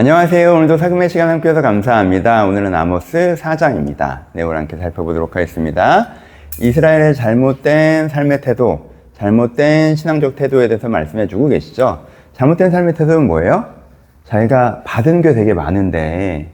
안녕하세요. 오늘도 사금의 시간 함께해서 감사합니다. 오늘은 아모스 4장입니다. 네, 오늘 함께 살펴보도록 하겠습니다. 이스라엘의 잘못된 삶의 태도, 잘못된 신앙적 태도에 대해서 말씀해주고 계시죠. 잘못된 삶의 태도는 뭐예요? 자기가 받은 게 되게 많은데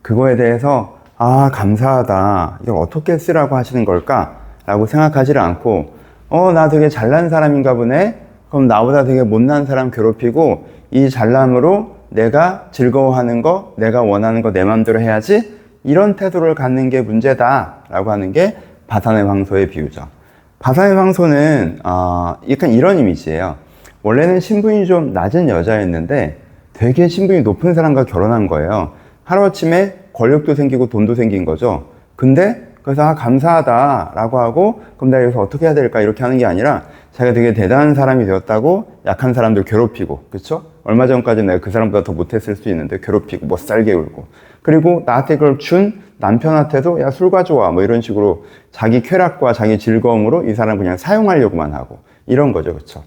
그거에 대해서 아 감사하다 이걸 어떻게 쓰라고 하시는 걸까? 라고 생각하지를 않고 어 나 되게 잘난 사람인가 보네 그럼 나보다 되게 못난 사람 괴롭히고 이 잘남으로 내가 즐거워하는 거 내가 원하는 거내 맘대로 해야지 이런 태도를 갖는 게 문제다라고 하는 게 바산의 황소의 비유죠 바산의 황소는 어, 약간 이런 이미지예요 원래는 신분이 좀 낮은 여자였는데 되게 신분이 높은 사람과 결혼한 거예요 하루아침에 권력도 생기고 돈도 생긴 거죠. 근데 그래서 아, 감사하다라고 하고 그럼 내가 여기서 어떻게 해야 될까 이렇게 하는 게 아니라 자기가 되게 대단한 사람이 되었다고 약한 사람들 괴롭히고 그렇죠? 얼마 전까지 내가 그 사람보다 더 못했을 수 있는데 괴롭히고 못 살게 울고. 그리고 나한테 그걸 준 남편한테도 야 술 가져와. 뭐 이런 식으로 자기 쾌락과 자기 즐거움으로 이 사람 그냥 사용하려고만 하고. 이런 거죠. 그렇죠?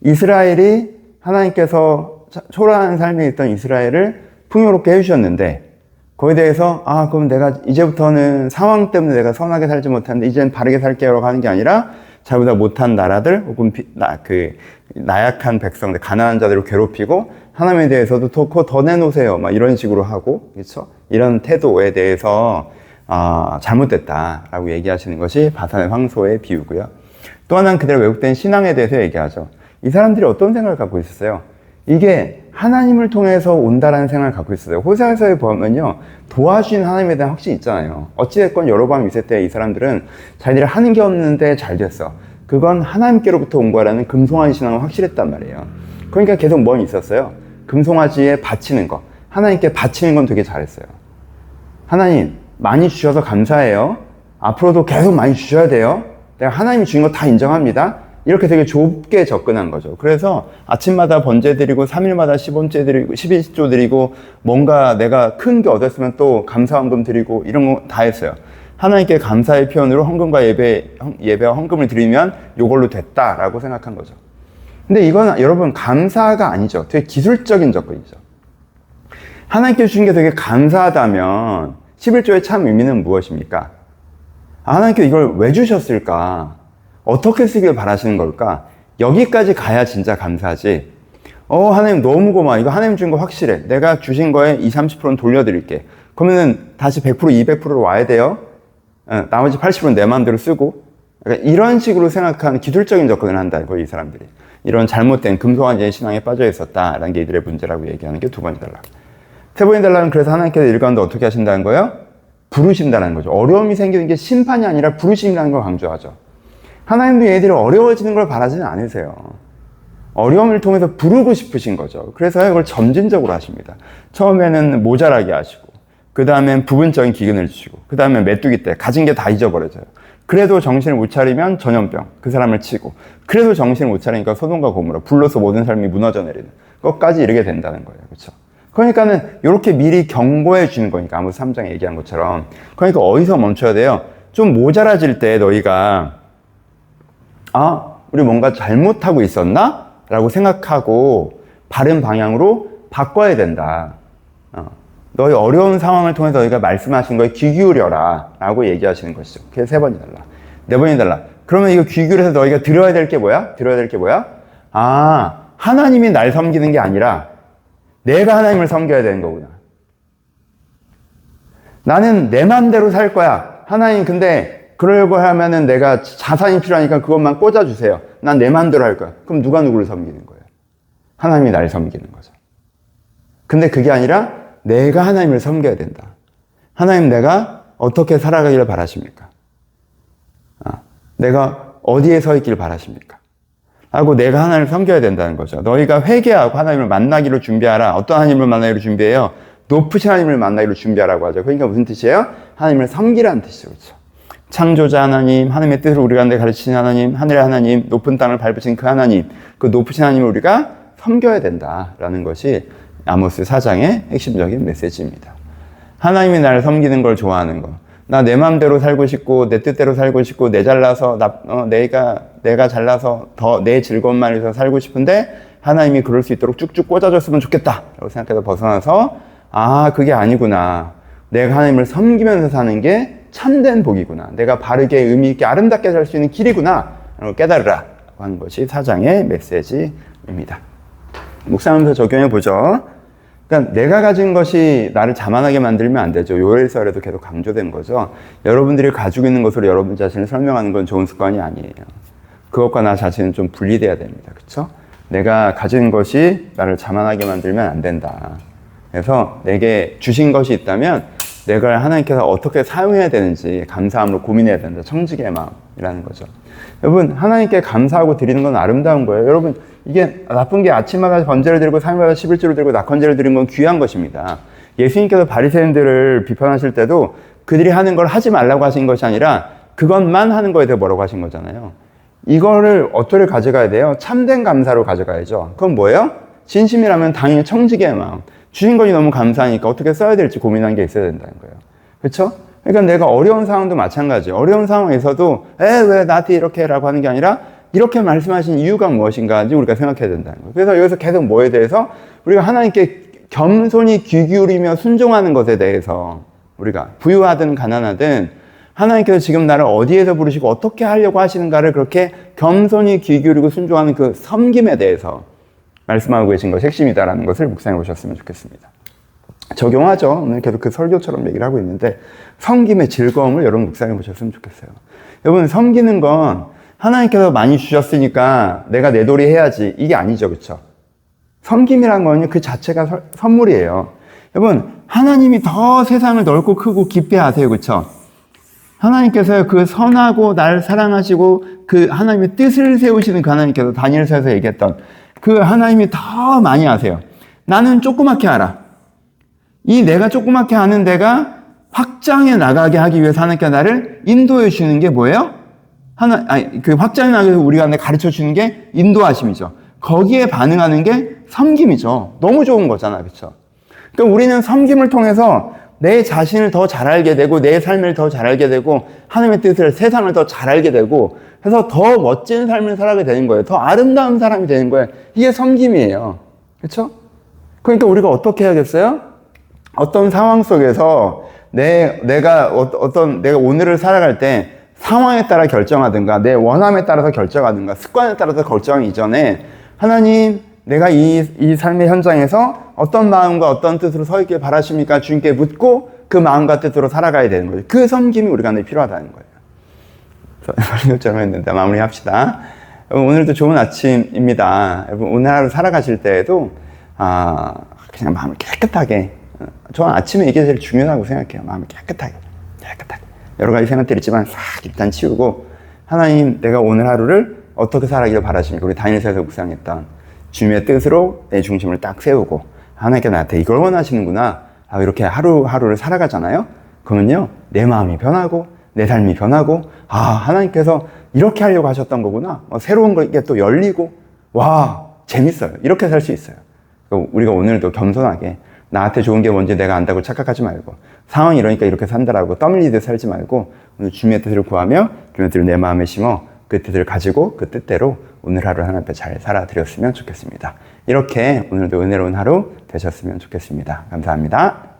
이스라엘이 하나님께서 초라한 삶에 있던 이스라엘을 풍요롭게 해주셨는데 거기에 대해서 아 그럼 내가 이제부터는 상황 때문에 내가 선하게 살지 못하는데 이제는 바르게 살게요라고 하는 게 아니라 자기보다 못한 나라들 혹은 비, 나, 그 나약한 백성들 가난한 자들을 괴롭히고 하나님에 대해서도 더, 그거 더 내놓으세요. 막 이런 식으로 하고 그렇죠? 이런 태도에 대해서 아, 잘못됐다라고 얘기하시는 것이 바산의 황소의 비유고요. 또 하나는 그대로 왜곡된 신앙에 대해서 얘기하죠. 이 사람들이 어떤 생각을 갖고 있었어요? 이게 하나님을 통해서 온다라는 생각을 갖고 있어요. 호세아서에 보면요. 도와주신 하나님에 대한 확신이 있잖아요. 어찌됐건 여로밤 2세 때이 사람들은 자기들이 하는 게 없는데 잘 됐어. 그건 하나님께로부터 온 거라는 금송아지 신앙을 확실했단 말이에요. 그러니까 계속 뭐 있었어요? 금송아지에 바치는 거. 하나님께 바치는 건 되게 잘했어요. 하나님, 많이 주셔서 감사해요. 앞으로도 계속 많이 주셔야 돼요. 내가 하나님이 주신 거 다 인정합니다. 이렇게 되게 좁게 접근한 거죠. 그래서 아침마다 번제 드리고 3일마다 10원째 드리고 11조 드리고 뭔가 내가 큰 게 얻었으면 또 감사 헌금 드리고 이런 거 다 했어요. 하나님께 감사의 표현으로 헌금과 예배, 예배와 헌금을 드리면 이걸로 됐다라고 생각한 거죠. 근데 이건 여러분 감사가 아니죠. 되게 기술적인 접근이죠. 하나님께 주신 게 되게 감사하다면 11조의 참 의미는 무엇입니까? 하나님께 이걸 왜 주셨을까? 어떻게 쓰길 바라시는 걸까? 여기까지 가야 진짜 감사하지. 어, 하나님 너무 고마워. 이거 하나님 준 거 확실해. 내가 주신 거에 20, 30%는 돌려드릴게. 그러면은 다시 100%, 200%로 와야 돼요. 어, 나머지 80%는 내 마음대로 쓰고. 그러니까 이런 식으로 생각하는 기술적인 접근을 거예요, 이 사람들이. 이런 잘못된 금송아지의 신앙에 빠져 있었다라는 게 이들의 문제라고 얘기하는 게 두 번째 달락. 세 번째 달락은 그래서 하나님께서 일관도 어떻게 하신다는 거예요? 부르신다는 거죠. 어려움이 생기는 게 심판이 아니라 부르심이라는 걸 강조하죠. 하나님도 얘들이 어려워지는 걸 바라지는 않으세요. 어려움을 통해서 부르고 싶으신 거죠. 그래서 이걸 점진적으로 하십니다. 처음에는 모자라게 하시고, 그 다음엔 부분적인 기근을 주시고, 그 다음에 메뚜기 때 가진 게 다 잊어버려져요. 그래도 정신을 못 차리면 전염병, 그 사람을 치고, 그래도 정신을 못 차리니까 소돔과 고무라, 불로서 모든 삶이 무너져 내리는 것까지 이르게 된다는 거예요. 그렇죠? 그러니까는 이렇게 미리 경고해 주는 거니까 아무 3장에 얘기한 것처럼. 그러니까 어디서 멈춰야 돼요? 좀 모자라질 때 너희가 아, 우리 뭔가 잘못하고 있었나? 라고 생각하고 바른 방향으로 바꿔야 된다. 어, 너희 어려운 상황을 통해서 너희가 말씀하신 거에 귀 기울여라. 라고 얘기하시는 것이죠. 그게 세 번째 달라. 네 번째 달라. 그러면 이거 귀 기울여서 너희가 들어야 될 게 뭐야? 들어야 될 게 뭐야? 아, 하나님이 날 섬기는 게 아니라 내가 하나님을 섬겨야 되는 거구나. 나는 내 맘대로 살 거야. 하나님 근데 그러려고 하면은 내가 자산이 필요하니까 그것만 꽂아주세요. 난내 맘대로 할 거야. 그럼 누가 누구를 섬기는 거예요? 하나님이 날 섬기는 거죠. 근데 그게 아니라 내가 하나님을 섬겨야 된다. 하나님 내가 어떻게 살아가기를 바라십니까? 아, 내가 어디에 서 있기를 바라십니까? 하고 내가 하나님을 섬겨야 된다는 거죠. 너희가 회개하고 하나님을 만나기로 준비하라. 어떤 하나님을 만나기로 준비해요? 높으신 하나님을 만나기로 준비하라고 하죠. 그러니까 무슨 뜻이에요? 하나님을 섬기라는 뜻이죠. 그렇죠? 창조자 하나님, 하나님의 뜻을 우리가 가르치는 하나님, 하늘의 하나님, 높은 땅을 밟으신 그 하나님, 그 높으신 하나님을 우리가 섬겨야 된다라는 것이 아모스 4장의 핵심적인 메시지입니다. 하나님이 나를 섬기는 걸 좋아하는 거. 나내 마음대로 살고 싶고 내 뜻대로 살고 싶고 내 잘나서 나, 어, 내가 내가 잘나서 더 내 즐거움만 위해서 살고 싶은데 하나님이 그럴 수 있도록 쭉쭉 꽂아줬으면 좋겠다. 라고 생각해서 벗어나서, 아, 그게 아니구나. 내가 하나님을 섬기면서 사는 게 참된 복이구나. 내가 바르게 의미 있게 아름답게 살 수 있는 길이구나. 깨달으라. 하는 것이 사장의 메시지입니다. 묵상하면서 적용해 보죠. 그러니까 내가 가진 것이 나를 자만하게 만들면 안 되죠. 요일설에도 계속 강조된 거죠. 여러분들이 가지고 있는 것으로 여러분 자신을 설명하는 건 좋은 습관이 아니에요. 그것과 나 자신은 좀 분리돼야 됩니다. 그렇죠? 내가 가진 것이 나를 자만하게 만들면 안 된다. 그래서 내게 주신 것이 있다면 내가 하나님께서 어떻게 사용해야 되는지 감사함으로 고민해야 된다. 청지기의 마음이라는 거죠. 여러분, 하나님께 감사하고 드리는 건 아름다운 거예요. 여러분, 이게 나쁜 게 아침마다 번제를 드리고 삶마다 11조를 드리고 낙헌제를 드리는 건 귀한 것입니다. 예수님께서 바리새인들을 비판하실 때도 그들이 하는 걸 하지 말라고 하신 것이 아니라 그것만 하는 거에 대해 뭐라고 하신 거잖아요. 이거를 어떻게 가져가야 돼요? 참된 감사로 가져가야죠. 그건 뭐예요? 진심이라면 당연히 청지기의 마음. 주신 것이 너무 감사하니까 어떻게 써야 될지 고민한 게 있어야 된다는 거예요. 그렇죠? 그러니까 내가 어려운 상황도 마찬가지. 어려운 상황에서도 에 왜 나한테 이렇게 라고 하는 게 아니라 이렇게 말씀하신 이유가 무엇인가 우리가 생각해야 된다는 거예요. 그래서 여기서 계속 뭐에 대해서 우리가 하나님께 겸손히 귀 기울이며 순종하는 것에 대해서 우리가 부유하든 가난하든 하나님께서 지금 나를 어디에서 부르시고 어떻게 하려고 하시는가를 그렇게 겸손히 귀 기울이고 순종하는 그 섬김에 대해서 말씀하고 계신 것이 핵심이다라는 것을 묵상해 보셨으면 좋겠습니다. 적용하죠. 오늘 계속 그 설교처럼 얘기를 하고 있는데 섬김의 즐거움을 여러분 묵상해 보셨으면 좋겠어요. 여러분 섬기는 건 하나님께서 많이 주셨으니까 내가 내 도리 해야지 이게 아니죠, 그렇죠? 섬김이란 거는 그 자체가 서, 선물이에요. 여러분 하나님이 더 세상을 넓고 크고 아세요, 그렇죠? 하나님께서 그 선하고 날 사랑하시고 그 하나님의 뜻을 세우시는 그 하나님께서 다니엘서에서 얘기했던 그 하나님이 더 많이 아세요. 나는 조그맣게 알아. 이 내가 조그맣게 아는 데가 확장해 나가게 하기 위해서 하나님께 나를 인도해 주시는 게 뭐예요? 하나, 아니, 그 확장해 나가기 위해서 우리가 가르쳐 주는 게 인도하심이죠. 거기에 반응하는 게 섬김이죠. 너무 좋은 거잖아. 그쵸? 그러니까 우리는 섬김을 통해서 내 자신을 더 잘 알게 되고, 내 삶을 더 잘 알게 되고, 하나님의 뜻을, 세상을 더 잘 알게 되고, 그래서 더 멋진 삶을 살아가게 되는 거예요. 더 아름다운 사람이 되는 거예요. 이게 섬김이에요. 그렇죠? 그러니까 우리가 어떻게 해야겠어요? 어떤 상황 속에서 내 내가 어, 떤 내가 오늘을 살아갈 때 상황에 따라 결정하든가 내 원함에 따라서 결정하든가 습관에 따라서 결정 이전에 하나님 내가 이, 이 삶의 현장에서 어떤 마음과 어떤 뜻으로 서 있길 바라십니까? 주님께 묻고 그 마음과 뜻으로 살아가야 되는 거예요. 그 섬김이 우리 가운데 필요하다는 거예요. 설교처럼 했는데 마무리합시다. 오늘도 좋은 아침입니다. 여러분 오늘 하루 살아가실 때에도 아, 그냥 마음을 깨끗하게 저는 아침에 이게 제일 중요하다고 생각해요. 마음을 깨끗하게 깨끗하게 여러 가지 생각들이 있지만 싹 일단 치우고 하나님 내가 오늘 하루를 어떻게 살아기를 바라십니까? 우리 다니엘서에서 묵상했던 주님의 뜻으로 내 중심을 딱 세우고 하나님께 나한테 이걸 원하시는구나 아, 이렇게 하루하루를 살아가잖아요. 그러면요 내 마음이 변하고 내 삶이 변하고 아 하나님께서 이렇게 하려고 하셨던 거구나 어, 새로운 게 또 열리고 와 재밌어요 이렇게 살 수 있어요 우리가 오늘도 겸손하게 나한테 좋은 게 뭔지 내가 안다고 착각하지 말고 상황이 이러니까 이렇게 산다라고 떠밀리듯 살지 말고 오늘 주님의 뜻을 구하며 주님의 뜻을 내 마음에 심어 그 뜻을 가지고 그 뜻대로 오늘 하루 하나님 앞에 잘 살아드렸으면 좋겠습니다. 이렇게 오늘도 은혜로운 하루 되셨으면 좋겠습니다. 감사합니다.